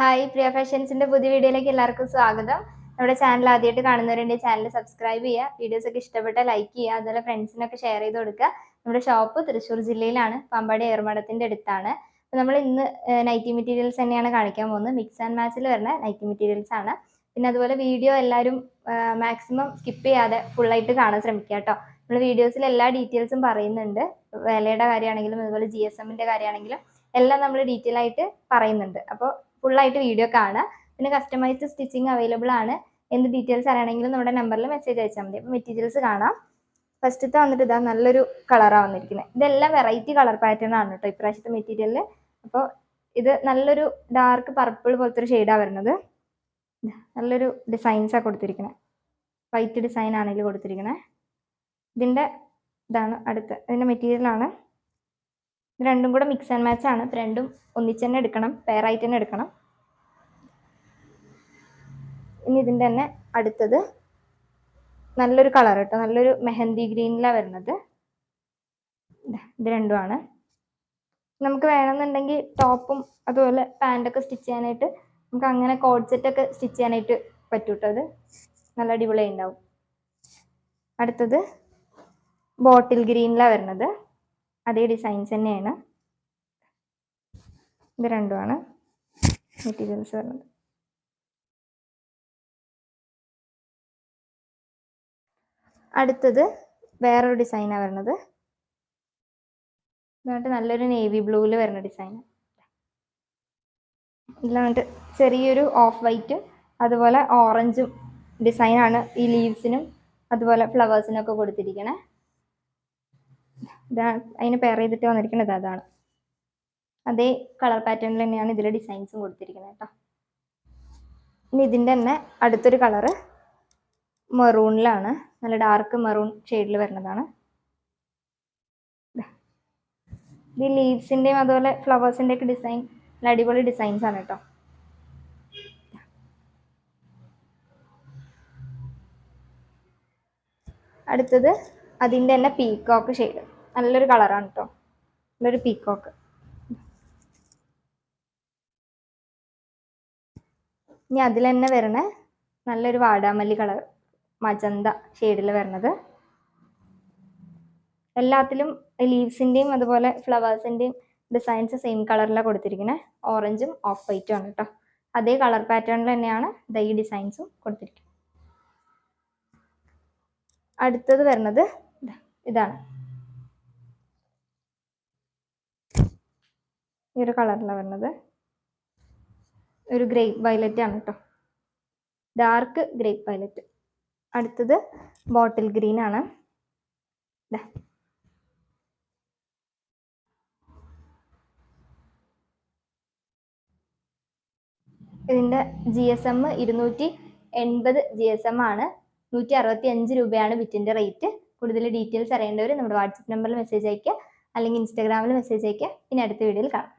Hi പ്രിയ ഫാഷൻസിന്റെ പുതിയ വീഡിയോയിലേക്ക് എല്ലാവർക്കും സ്വാഗതം. നമ്മുടെ ചാനൽ ആദ്യമായിട്ട് കാണുന്നവരുണ്ട് ചാനൽ സബ്സ്ക്രൈബ് ചെയ്യുക വീഡിയോസ് ഒക്കെ ഇഷ്ടപ്പെട്ട ലൈക്ക് ചെയ്യുക അതുപോലെ ഫ്രണ്ട്സിനൊക്കെ ഷെയർ ചെയ്ത് കൊടുക്കുക. നമ്മുടെ ഷോപ്പ് തൃശ്ശൂർ ജില്ലയിലാണ് പാമ്പാടി ഏർമടത്തിന്റെ അടുത്താണ്. അപ്പോൾ നമ്മൾ ഇന്ന് നൈറ്റി മെറ്റീരിയൽസ് തന്നെയാണ് കാണിക്കാൻ പോകുന്നത്. മിക്സ് ആൻഡ് മാച്ചിൽ വരുന്ന നൈറ്റി മെറ്റീരിയൽസ് ആണ്. പിന്നെ അതുപോലെ വീഡിയോ എല്ലാവരും മാക്സിമം സ്കിപ്പ് ചെയ്യാതെ ഫുള്ളായിട്ട് കാണാൻ ശ്രമിക്കുക കേട്ടോ. നമ്മൾ വീഡിയോസിൽ എല്ലാ ഡീറ്റെയിൽസും പറയുന്നുണ്ട്. വിലയുടെ കാര്യമാണെങ്കിലും അതുപോലെ ജി എസ് എമ്മിന്റെ കാര്യമാണെങ്കിലും എല്ലാം നമ്മൾ ഡീറ്റെയിൽ ആയിട്ട് പറയുന്നുണ്ട്. അപ്പോൾ ഫുള്ളായിട്ട് വീഡിയോ കാണുക പിന്നെ കസ്റ്റമൈസ്ഡ് സ്റ്റിച്ചിങ് അവൈലബിൾ ആണ്. എന്ത് ഡീറ്റെയിൽസ് അറിയണമെങ്കിലും നമ്മുടെ നമ്പറിൽ മെസ്സേജ് അയച്ചാൽ മതി. അപ്പോൾ മെറ്റീരിയൽസ് കാണാം. ഫസ്റ്റത്തെ വന്നിട്ട് ഇതാ നല്ലൊരു കളറാണ് വന്നിരിക്കുന്നത് ഇതെല്ലാം വെറൈറ്റി കളർ പാറ്റേൺ ആണ് കേട്ടോ ഇപ്രാവശ്യത്തെ മെറ്റീരിയലിൽ അപ്പോൾ ഇത് നല്ലൊരു ഡാർക്ക് പർപ്പിൾ പോലത്തെ ഒരു ഷെയ്ഡാണ് വരുന്നത്. നല്ലൊരു ഡിസൈൻസാണ് കൊടുത്തിരിക്കുന്നത് വൈറ്റ് ഡിസൈൻ ആണെങ്കിൽ കൊടുത്തിരിക്കുന്നത് ഇതിന്റെ ഇതാണ് അടുത്ത് ഇതിന്റെ മെറ്റീരിയലാണ് രണ്ടും കൂടെ മിക്സ് ആൻഡ് മാച്ച് ആണ്. രണ്ടും ഒന്നിച്ച് തന്നെ എടുക്കണം. പെയറായിട്ട് തന്നെ എടുക്കണം. ഇനി ഇതിന്റെ തന്നെ അടുത്തത് നല്ലൊരു കളർ കേട്ടോ. നല്ലൊരു മെഹന്തി ഗ്രീനിലാണ് വരുന്നത്. ഇത് രണ്ടുമാണ്. നമുക്ക് വേണമെന്നുണ്ടെങ്കിൽ ടോപ്പും അതുപോലെ പാന്റൊക്കെ സ്റ്റിച്ച് ചെയ്യാനായിട്ട് നമുക്ക് അങ്ങനെ കോഡ് സെറ്റൊക്കെ സ്റ്റിച്ച് ചെയ്യാനായിട്ട് പറ്റും അത്. നല്ല അടിപൊളിയായി ഉണ്ടാവും. അടുത്തത് ബോട്ടിൽ ഗ്രീനിലാണ് വരുന്നത്. അതേ ഡിസൈൻസ് തന്നെയാണ്. ഇത് രണ്ടുമാണ് മെറ്റീരിയൽസ് വരുന്നത്. അടുത്തത് വേറൊരു ഡിസൈനാണ് വരുന്നത്. എന്നിട്ട് നല്ലൊരു നേവി ബ്ലൂവിൽ വരുന്ന ഡിസൈൻ ഇതിലാണ്ട് ചെറിയൊരു ഓഫ് വൈറ്റും അതുപോലെ ഓറഞ്ചും ഡിസൈനാണ് ഈ ലീവ്സിനും അതുപോലെ ഫ്ലവേഴ്സിനൊക്കെ കൊടുത്തിരിക്കണേ. ഇതാണ് അതിന് പെയർ ചെയ്തിട്ട് വന്നിരിക്കുന്നത് അതാണ്. അതേ കളർ പാറ്റേണിൽ തന്നെയാണ് ഇതിലെ ഡിസൈൻസും കൊടുത്തിരിക്കുന്നത് കേട്ടോ. ഇനി ഇതിന്റെ തന്നെ അടുത്തൊരു കളറ് മെറൂണിലാണ് നല്ല ഡാർക്ക് മെറൂൺ ഷെയ്ഡിൽ വരുന്നതാണ്. ഇത്. ലീവ്സിന്റെയും അതുപോലെ ഫ്ലവേഴ്സിന്റെ ഒക്കെ ഡിസൈൻ നല്ല അടിപൊളി ഡിസൈൻസ് ആണ് കേട്ടോ. അടുത്തത് അതിന്റെ തന്നെ പീക്കോക്ക് ഷെയ്ഡ് നല്ലൊരു കളറാണ് കേട്ടോ നല്ലൊരു പീക്കോക്ക് ഇനി അതിൽ തന്നെ വരണ നല്ലൊരു വാടാമല്ലി കളർ മജന്ത ഷെയ്ഡിൽ വരണത്. എല്ലാത്തിലും ലീവ്സിന്റെയും അതുപോലെ ഫ്ലവേഴ്സിന്റെയും ഡിസൈൻസ് സെയിം കളറിലാണ് കൊടുത്തിരിക്കുന്നത് ഓറഞ്ചും ഓഫ് വൈറ്റും ആണ് കേട്ടോ അതേ കളർ പാറ്റേണിൽ തന്നെയാണ് ഈ ഡിസൈൻസും കൊടുത്തിരിക്കുന്നത് അടുത്തത് വരുന്നത് ഇതാണ്. ഈ ഒരു കളറിലാണ് വരുന്നത്. ഒരു ഗ്രേപ്പ് വയലറ്റ് ആണ് കേട്ടോ ഡാർക്ക് ഗ്രേപ്പ് വയലറ്റ് അടുത്തത് ബോട്ടിൽ ഗ്രീൻ ആണ്. ഇതിന്റെ ജി എസ് എം ഇരുന്നൂറ്റി എൺപത് ജി എസ് എം ആണ്. നൂറ്റി അറുപത്തി അഞ്ച് രൂപയാണ് ബിറ്റിന്റെ റേറ്റ് കൂടുതൽ ഡീറ്റെയിൽസ് അറിയേണ്ടവർ നമ്മുടെ വാട്സപ്പ് നമ്പറിൽ മെസ്സേജ് അയക്കുക അല്ലെങ്കിൽ ഇൻസ്റ്റാഗ്രാമിൽ മെസ്സേജ് അയക്കുക പിന്നെ അടുത്ത വീഡിയോയിൽ കാണാം.